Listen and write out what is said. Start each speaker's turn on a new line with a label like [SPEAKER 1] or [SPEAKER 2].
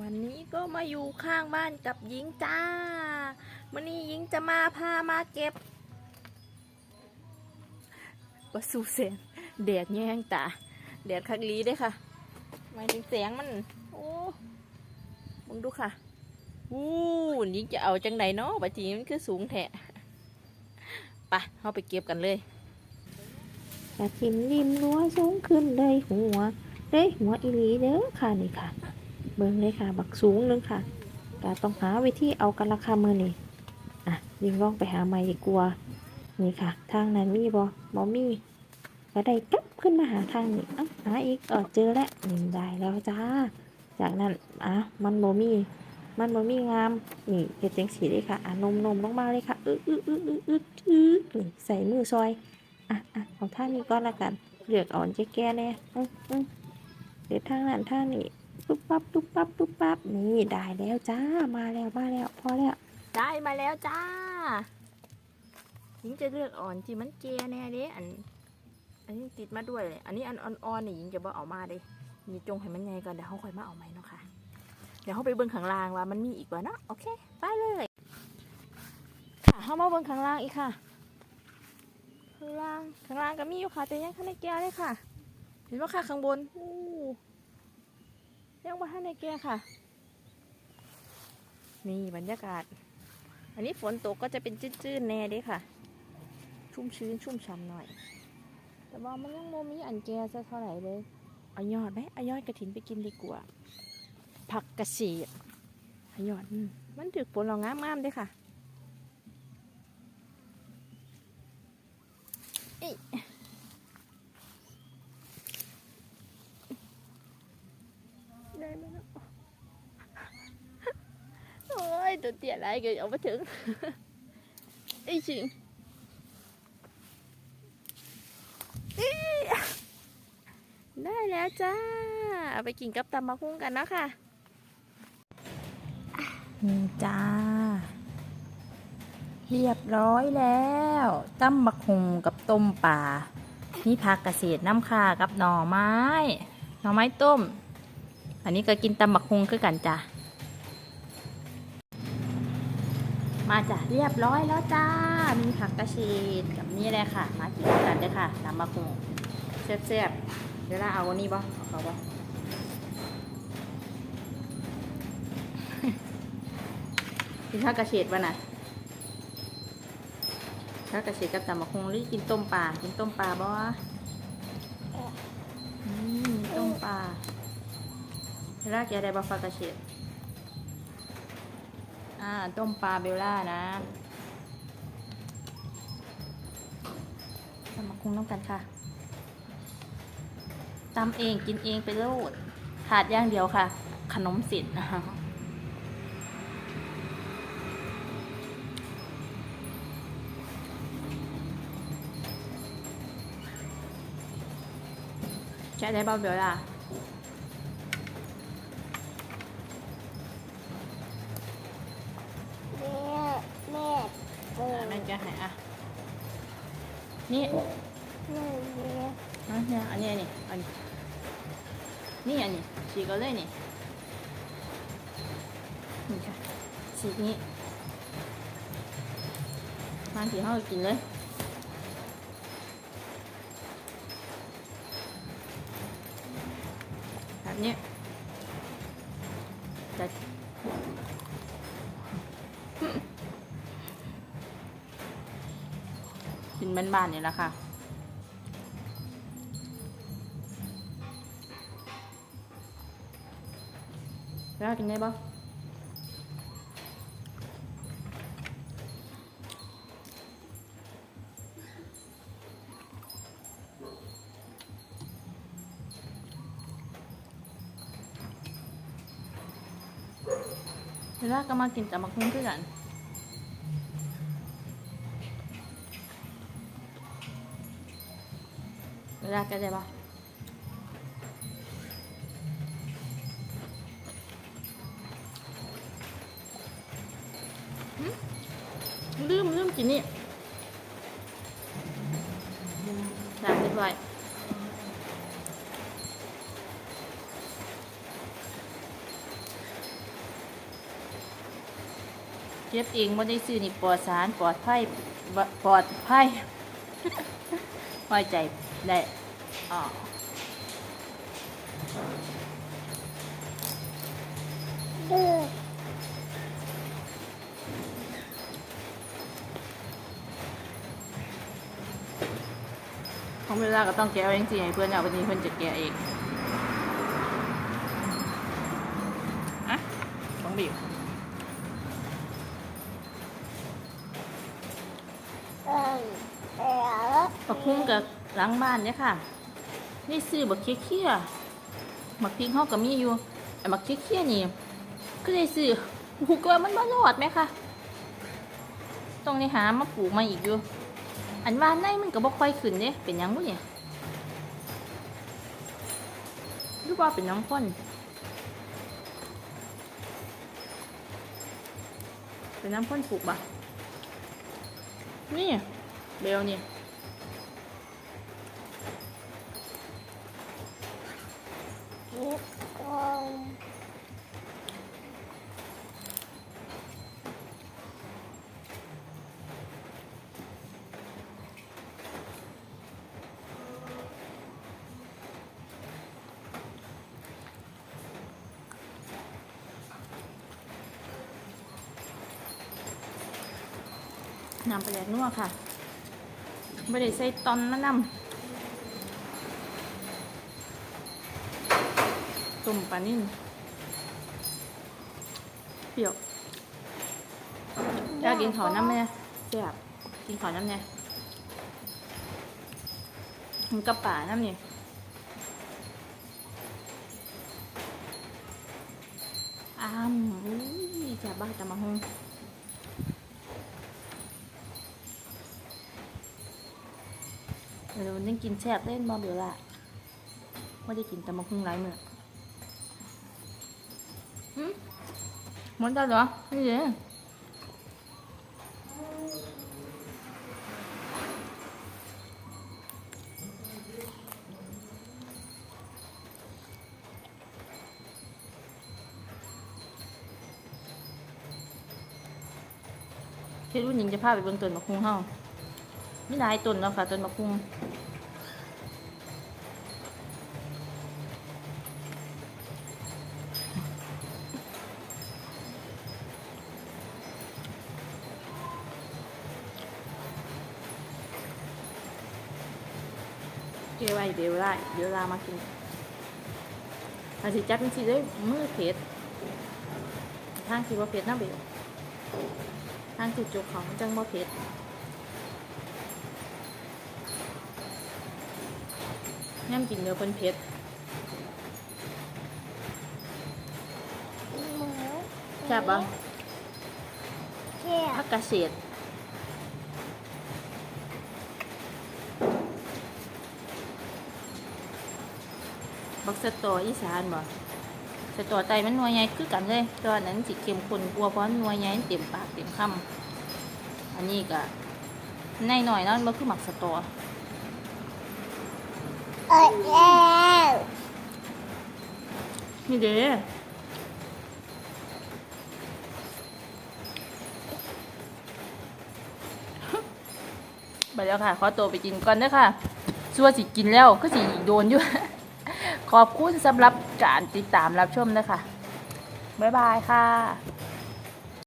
[SPEAKER 1] วันนี้ก็มาอยู่ข้างบ้านกับหญิงจ้าวันนี้หญิงจะมาพามาเก็บวัสูเสียงแดดแย่งตาแดดคักลีเด้ค่ะหมายถึงแสงมัน โอ้มึงดูค่ะวู้หญิงจะเอาจังไหนเนาะบัดทีมันคือสูงแทะปะเราไปเก็บกันเลย
[SPEAKER 2] กระทิมริมรั้วสูงขึ้นเลยหัวเลยหัวอีลีเด้อค่ะนี่ค่ะ เบิ่งเลยค่ะ บักสูงนึงค่ะก็ต้องหาวิธีเอากันราคามือนี่อะยิงลองไปหาใหม่ดีกว่านี่ค่ะ ทางนั้นมีบ่บ่มีก็ได้กลับขึ้นมาหาทางนี้อ้าหาอีกเออเจอแล้วนี่ได้แล้วจ้า จากนั้นอะมันบ่มี มันบ่มีงามนี่เฮ็ดจังสีเลยค่ะอะนมนมลงมาเลยค่ะอึ๊ดอึ๊ดอึ๊ดอึ๊ดอึ๊ดอึ๊ดนี่ใส่มือซอยอะอะเอาท่านี้ก่อนละกันเลือกอ่อนจะแก่แน่อืมอืมเดี๋ยวทางนั้นท่านี้ ปุ๊บปั๊บปุ๊บปั๊บปุ๊บปั๊บนี่ได้แล้วจ้ามาแล้วมาแล้วพอแล้ว
[SPEAKER 1] ได้มาแล้วจ้าหญิงจะเลือกอ่อนที่มันเจแน่เด้อัน อันนี้ติดมาด้วยเลยอันนี้อันอ่อนๆนี่หญิงจะบ่เอามาเด้มีจงให้มันใหญ่ก่อนเดี๋ยวเขาค่อยมาเอาใหมเนาะค่ะเดี๋ยวเขาไปเบิ่งข้างล่างว่ามันมีอีกว่าเนาะโอเคไปเลย ค่ะเขามาเบิ่งข้างล่างอีกค่ะข้างล่างข้างล่างก็มีอยู่ค่ะแต่ยังข้างในแก่เลยค่ะ เห็นว่าค่ะข้างบนอู้ ยังว่าข้างในแก่ค่ะ นี่บรรยากาศ อันนี้ฝนตกก็จะเป็นจืดๆแน่เด้ค่ะ ชุ่มชื้นชุ่มฉ่ำหน่อย แต่ว่ามันยังโมมีอันแก่ซะเท่าไหร่เลยเอายอดไหมเอายอดกระถินไปกินดีกว่า ผักกระเฉดเอายอดมันถือผลเรางามๆเด้ค่ะเอ้ยได้ ไหมเนาะโอ้ยตัวเตี้ยไรกิดเอาไปถึงไอ้ชิงได้แล้วจ้า เอาไปกินกับตำมะคุ้งกันเนาะค่ะ
[SPEAKER 2] นี่จ้า เรียบร้อยแล้วตำบักหุงกับต้มป่านี่ผักเกษตรน้ำค่ากับหน่อไม้ หน่อไม้ต้ม อันนี้ก็กินตำบักหุงคือกันจ้ะ มาจ้ะเรียบร้อยแล้วจ้า มีผักกระเฉดกับนี่เลยค่ะ มากินด้วยกันเด้อค่ะตำบักหุงแซ่บๆเดี๋ยวเราเอาอันนี้บ่เอาเขาบ่กินข้าวกระเฉดวะน่ะข้าวกระเฉดกับตำบักฮงหรือกินต้มปลา กินต้มปลาบ่ต้มปลา เบลล่ากินอะไรบ่ฟ้ากระเฉดอ่า ต้มปลาเบลล่านะตำบักฮงน้ำกันค่ะตำเองกินเองไปโลดขาดอย่างเดียวค่ะ ขนมสินนะคะใช้ได้บ่เบลล่า
[SPEAKER 1] นี่
[SPEAKER 3] แม่แม่
[SPEAKER 1] อันนี้อันนี้อันนี้อันนี้นี่อันนี้ฉีกเอาเลยนี่นี่ค่ะฉีกนี้บางทีเขาก็กินเลยแบบนี้จะ บ้านๆนี่แหละค่ะแล้วกินได้ปะเวลาก็มากินแต่มาคุ้งด้วยกัน เวลาก็ได้ปะลืมลืมกินนี่ล้างเรียบร้อยเก็บเองบ่ได้ซื้อนี่ปลอดสารปลอดภัยบ่ปลอดภัยไว้ใจได้ อ๋อ
[SPEAKER 3] ดื้อ
[SPEAKER 1] ของเวลาก็ต้องแกะเอาเองสิให้เพื่อนเอาวันนี้เพื่อนจะแกะเองอะต้องบีบ
[SPEAKER 3] เอิ่มแล้ว
[SPEAKER 1] ปักคุ้งกับหล้างบ้านเนี่ยค่ะ นี่ซื้อบักเคี้ยเคี้ยๆบักพริกเขาก็มีอยู่ไอ้บักเคี้ยๆนี่ก็เลยซื้อหูเกินมันบ่รอดไหมคะต้องในหามาปลูกมาอีกอยู่ อันว่าในมันก็บ่ค่อยขึ้นเด้เป็นยังบ่เนี่ยหรือว่าเป็นน้ำข้นเป็นน้ำข้นปลูกบ่นี่เบลนี่
[SPEAKER 3] นิดกอง
[SPEAKER 1] น้ำปลาแดกนัวค่ะไม่ได้ใส่ตอนมะนำต้มปลานิ่นเปรี้ยวอยากกินขอน้ำไหมแซ่บกินขอน้ำเนี่ยมันกับป่าน้ำเนี่ยอ้ามอุ้ยแซ่บบ้าจะมาหง ดี๋ยววันนี้กินแซ่บเล่นบอเบลล่ะไม่ได้กินแต่มาคุ้งไรเมื่อหืมหมันได้เหรอนี่เลยเฮ็ดรุ่นหญิงจะพาไปเบิ่งต้นมะคุ้งเฮา มีหลายต้นแล้วค่ะต้นมะคุ้งเก็บไว้เดี๋ยวได้เดี๋ยวลามากินอาสิจับมันสิเลยมือเผ็ดทางสิบ่เผ็ดนะเบลทางสิจุกของจังบ่เผ็ด ย่ำกินเดี๋ยวเป็นเผ็ด
[SPEAKER 3] หมู
[SPEAKER 1] แซ่บบ่
[SPEAKER 3] แซ่บ
[SPEAKER 1] ผักกระเฉดบักสะตออีสานบ่สะตอไตมันหนัวใหญ่คือกันเลยแตัวานั้นสิเข้มข้นกลัวาเพราะมันหนัวใหญ่เต็มปากเต็มคำอันนี้ก็ในหน่อยๆเนาะมันบ่คือหมักสะตอ
[SPEAKER 3] เอ้ยแล้ว
[SPEAKER 1] นี่เด้ไปแล้วค่ะ ขอตัวไปกินก่อนเด้อค่ะชัวสิกินแล้วก็สิโดนอยู่ ขอบคุณสำหรับการติดตามรับชมนะคะ บ๊ายบายค่ะ